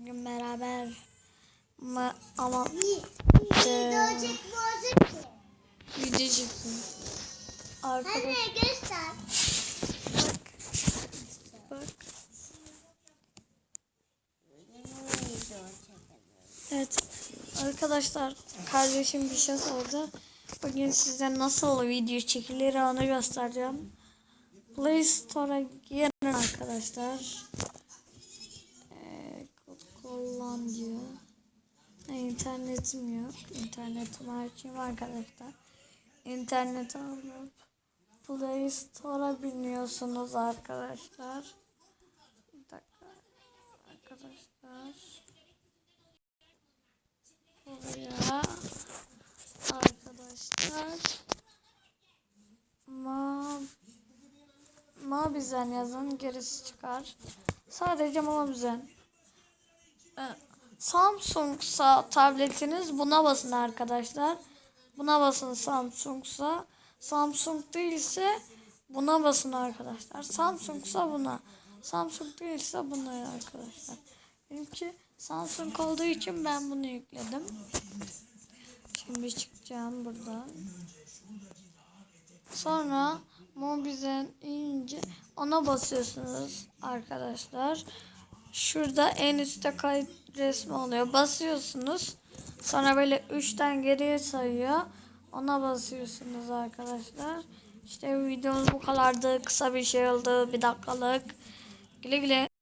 Bugün beraber mı ama Video video çektim. Arkadaş Anne göster. bak. Evet arkadaşlar kardeşim bir şey sordu. Bugün size nasıl video çekilir onu göstereceğim. Play Store'a girin arkadaşlar. İnternetim yok. İnternetim açayım arkadaşlar. İnternet alıp Play Store'a biniyorsunuz arkadaşlar. Bir dakika. Arkadaşlar. Buraya arkadaşlar ma Mabizen yazın gerisi çıkar. Sadece Mabizen. Ee, Samsung'sa tabletiniz buna basın arkadaşlar. Buna basın Samsung'sa. Samsung değilse buna basın arkadaşlar. Samsung'sa buna. Samsung değilse buna arkadaşlar. Benimki Samsung olduğu için ben bunu yükledim. Şimdi çıkacağım buradan. Sonra Mobizen ince ona basıyorsunuz arkadaşlar. Şurada en üstte kayıt resmi oluyor. Basıyorsunuz. Sonra böyle 3'ten geriye sayıyor. Ona basıyorsunuz arkadaşlar. İşte videomuz bu kadardı. Kısa bir şey oldu. Bir dakikalık. Güle güle.